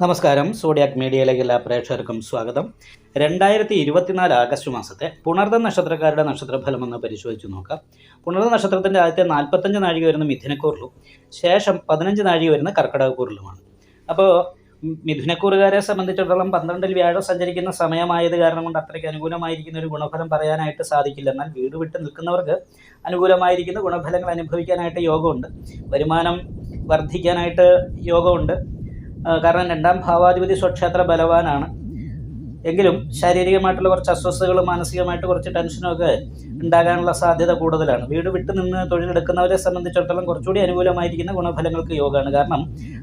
നമസ്കാരം. സോഡിയാക് മീഡിയയിലേക്ക് എല്ലാ പ്രേക്ഷകർക്കും സ്വാഗതം. രണ്ടായിരത്തി ഇരുപത്തിനാല് ആഗസ്റ്റ് മാസത്തെ പുണർദ നക്ഷത്രക്കാരുടെ നക്ഷത്രഫലം ഒന്ന് പരിശോധിച്ച് നോക്കാം. പുണർദ നക്ഷത്രത്തിന്റെ ആദ്യത്തെ നാൽപ്പത്തഞ്ച് നാഴിക വരുന്ന മിഥുനക്കൂറിലും ശേഷം പതിനഞ്ച് നാഴിക വരുന്ന കർക്കിടകക്കൂറിലുമാണ്. അപ്പോൾ മിഥുനക്കൂറുകാരെ സംബന്ധിച്ചിടത്തോളം പന്ത്രണ്ടിൽ വ്യാഴം സഞ്ചരിക്കുന്ന സമയമായത് കാരണം കൊണ്ട് അത്രയ്ക്ക് അനുകൂലമായിരിക്കുന്ന ഒരു ഗുണഫലം പറയാനായിട്ട് സാധിക്കില്ല. എന്നാൽ വീട് വിട്ട് നിൽക്കുന്നവർക്ക് അനുകൂലമായിരിക്കുന്ന ഗുണഫലങ്ങൾ അനുഭവിക്കാനായിട്ട് യോഗമുണ്ട്. വരുമാനം വർദ്ധിക്കാനായിട്ട് യോഗമുണ്ട്. കാരണം രണ്ടാം ഭാവാധിപതി സ്വക്ഷേത്ര ബലവാനാണ്. എങ്കിലും ശാരീരികമായിട്ടുള്ള കുറച്ച് അസ്വസ്ഥതകളും മാനസികമായിട്ട് കുറച്ച് ടെൻഷനും ഒക്കെ ഉണ്ടാകാനുള്ള സാധ്യത കൂടുതലാണ്. വീട് വിട്ടു നിന്ന് തൊഴിലെടുക്കുന്നവരെ സംബന്ധിച്ചിടത്തോളം കുറച്ചുകൂടി അനുകൂലമായിരിക്കുന്ന ഗുണഫലങ്ങൾക്ക് യോഗമാണ്. കാരണം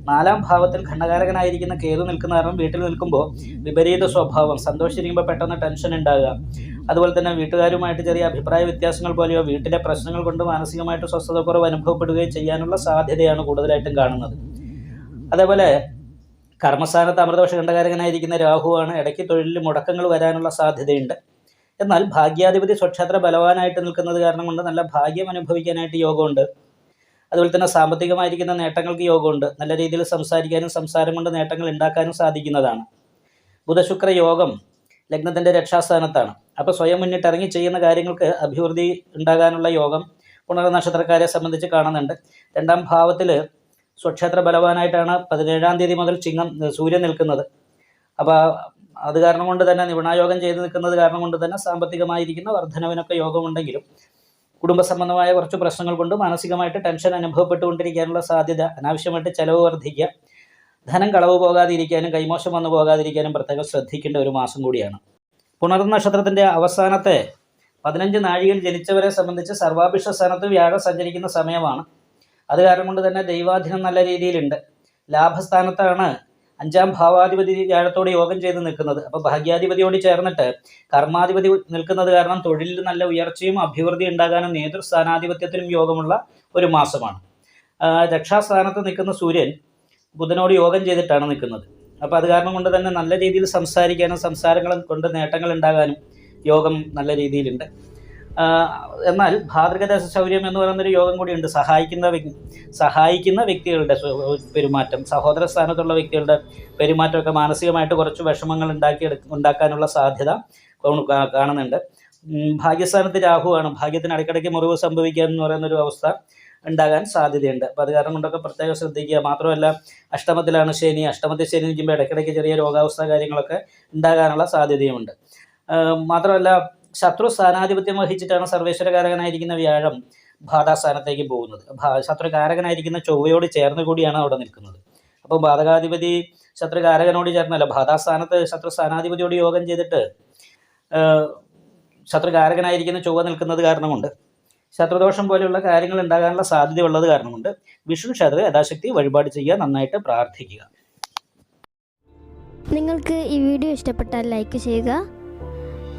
നാലാം ഭാവത്തിൽ ഖണ്ഡകാരകനായിരിക്കുന്ന കേതു നിൽക്കുന്ന കാരണം വീട്ടിൽ നിൽക്കുമ്പോൾ വിപരീത സ്വഭാവം സന്തോഷിച്ചിരിക്കുമ്പോൾ പെട്ടെന്ന് ടെൻഷൻ ഉണ്ടാകുക. അതുപോലെ തന്നെ വീട്ടുകാരുമായിട്ട് ചെറിയ അഭിപ്രായ വ്യത്യാസങ്ങൾ പോലെയോ വീട്ടിലെ പ്രശ്നങ്ങൾ കൊണ്ട് മാനസികമായിട്ട് സ്വസ്ഥതക്കുറവ് അനുഭവപ്പെടുകയും ചെയ്യാനുള്ള സാധ്യതയാണ് കൂടുതലായിട്ടും കാണുന്നത്. അതേപോലെ കർമ്മസ്ഥാനത്ത് അമൃതപക്ഷ ഖണ്ഡകാരകനായിരിക്കുന്ന രാഹുവാണ്. ഇടയ്ക്ക് തൊഴിലിൽ മുടക്കങ്ങൾ വരാനുള്ള സാധ്യതയുണ്ട്. എന്നാൽ ഭാഗ്യാധിപതി സ്വക്ഷേത്ര ബലവാനായിട്ട് നിൽക്കുന്നത് കാരണം കൊണ്ട് നല്ല ഭാഗ്യം അനുഭവിക്കാനായിട്ട് യോഗമുണ്ട്. അതുപോലെ തന്നെ സാമ്പത്തികമായിരിക്കുന്ന നേട്ടങ്ങൾക്ക് യോഗമുണ്ട്. നല്ല രീതിയിൽ സംസാരിക്കാനും സംസാരം കൊണ്ട് നേട്ടങ്ങൾ ഉണ്ടാക്കാനും സാധിക്കുന്നതാണ്. ബുധശുക്ര യോഗം ലഗ്നത്തിന്റെ രക്ഷാസ്ഥാനത്താണ്. അപ്പോൾ സ്വയം മുന്നിട്ടിറങ്ങി ചെയ്യുന്ന കാര്യങ്ങൾക്ക് അഭിവൃദ്ധി ഉണ്ടാകാനുള്ള യോഗം പുണർനക്ഷത്രക്കാരെ സംബന്ധിച്ച് കാണുന്നുണ്ട്. രണ്ടാം ഭാവത്തിൽ സ്വക്ഷേത്ര ബലവാനായിട്ടാണ് പതിനേഴാം തീയതി മുതൽ ചിങ്ങം സൂര്യൻ നിൽക്കുന്നത്. അപ്പോൾ അത് കാരണം കൊണ്ട് തന്നെ നിപുണായോഗം ചെയ്ത് നിൽക്കുന്നത് കാരണം കൊണ്ട് തന്നെ സാമ്പത്തികമായിരിക്കുന്ന വർധനവിനൊക്കെ യോഗമുണ്ടെങ്കിലും കുടുംബ സംബന്ധമായ കുറച്ച് പ്രശ്നങ്ങൾ കൊണ്ട് മാനസികമായിട്ട് ടെൻഷൻ അനുഭവപ്പെട്ടുകൊണ്ടിരിക്കാനുള്ള സാധ്യത അനാവശ്യമായിട്ട് ചെലവ് വർദ്ധിക്കുക ധനം കളവ് പോകാതിരിക്കാനും കൈമോശം വന്നു പോകാതിരിക്കാനും പ്രത്യേകം ശ്രദ്ധിക്കേണ്ട ഒരു മാസം കൂടിയാണ്. പുണർ നക്ഷത്രത്തിന്റെ അവസാനത്തെ പതിനഞ്ച് നാഴികയിൽ ജനിച്ചവരെ സംബന്ധിച്ച് സർവാഭിഷ സ്ഥാനത്ത് വ്യാഴം സഞ്ചരിക്കുന്ന സമയമാണ്. അത് കാരണം കൊണ്ട് തന്നെ ദൈവാധീനം നല്ല രീതിയിലുണ്ട്. ലാഭസ്ഥാനത്താണ് അഞ്ചാം ഭാവാധിപതി വ്യാഴത്തോട് യോഗം ചെയ്ത് നിൽക്കുന്നത്. അപ്പോൾ ഭാഗ്യാധിപതിയോട് ചേർന്നിട്ട് കർമാധിപതി നിൽക്കുന്നത് കാരണം തൊഴിലിൽ നല്ല ഉയർച്ചയും അഭിവൃദ്ധി ഉണ്ടാകാനും നേതൃസ്ഥാനാധിപത്യത്തിനും യോഗമുള്ള ഒരു മാസമാണ്. രക്ഷാസ്ഥാനത്ത് നിൽക്കുന്ന സൂര്യൻ ബുധനോട് യോഗം ചെയ്തിട്ടാണ് നിൽക്കുന്നത്. അപ്പോൾ അത് കാരണം കൊണ്ട് തന്നെ നല്ല രീതിയിൽ സംസാരിക്കാനും സംസാരങ്ങളും കൊണ്ട് നേട്ടങ്ങൾ ഉണ്ടാകാനും യോഗം നല്ല രീതിയിലുണ്ട്. എന്നാൽ ഭാതൃകദേശ ശൗര്യം എന്ന് പറയുന്നൊരു യോഗം കൂടിയുണ്ട് സഹായിക്കുന്ന വ്യക്തി സഹായിക്കുന്ന വ്യക്തികളുടെ പെരുമാറ്റം സഹോദര സ്ഥാനത്തുള്ള വ്യക്തികളുടെ പെരുമാറ്റമൊക്കെ മാനസികമായിട്ട് കുറച്ച് വിഷമങ്ങൾ ഉണ്ടാക്കി ഉണ്ടാക്കാനുള്ള സാധ്യത കാണുന്നുണ്ട്. ഭാഗ്യസ്ഥാനത്ത് രാഹുവാണ്. ഭാഗ്യത്തിന് ഇടയ്ക്കിടയ്ക്ക് മുറിവ് സംഭവിക്കുക എന്ന് പറയുന്നൊരു അവസ്ഥ ഉണ്ടാകാൻ സാധ്യതയുണ്ട്. അപ്പോൾ അത് കാരണം കൊണ്ടൊക്കെ പ്രത്യേകം ശ്രദ്ധിക്കുക. മാത്രമല്ല അഷ്ടമത്തിലാണ് ശനി. അഷ്ടമത്തിൽ ശനി നിൽക്കുമ്പോൾ ഇടയ്ക്കിടയ്ക്ക് ചെറിയ രോഗാവസ്ഥ കാര്യങ്ങളൊക്കെ ഉണ്ടാകാനുള്ള സാധ്യതയുമുണ്ട്. മാത്രമല്ല ശത്രു സ്ഥാനാധിപത്യം വഹിച്ചിട്ടാണ് സർവേശ്വരകാരകനായിരിക്കുന്ന വ്യാഴം ബാധാസ്ഥാനത്തേക്ക് പോകുന്നത്. ശത്രു ശത്രുകാരകനായിരിക്കുന്ന ചൊവ്വയോട് ചേർന്ന് കൂടിയാണ് അവിടെ നിൽക്കുന്നത്. അപ്പോൾ ബാധകാധിപതി ശത്രുകാരകനോട് ചേർന്നല്ല ബാധാസ്ഥാനത്ത് ശത്രു സ്ഥാനാധിപതിയോട് യോഗം ചെയ്തിട്ട് ശത്രു ശത്രുകാരകനായിരിക്കുന്ന ചൊവ്വ നിൽക്കുന്നത് കാരണമുണ്ട്. ശത്രുദോഷം പോലെയുള്ള കാര്യങ്ങൾ ഉണ്ടാകാനുള്ള സാധ്യത ഉള്ളത് കാരണമുണ്ട്. വിഷ്ണു ക്ഷേത്ര യഥാശക്തി വഴിപാട് ചെയ്യുക നന്നായിട്ട് പ്രാർത്ഥിക്കുക. നിങ്ങൾക്ക് ഈ വീഡിയോ ഇഷ്ടപ്പെട്ടാൽ ലൈക്ക് ചെയ്യുക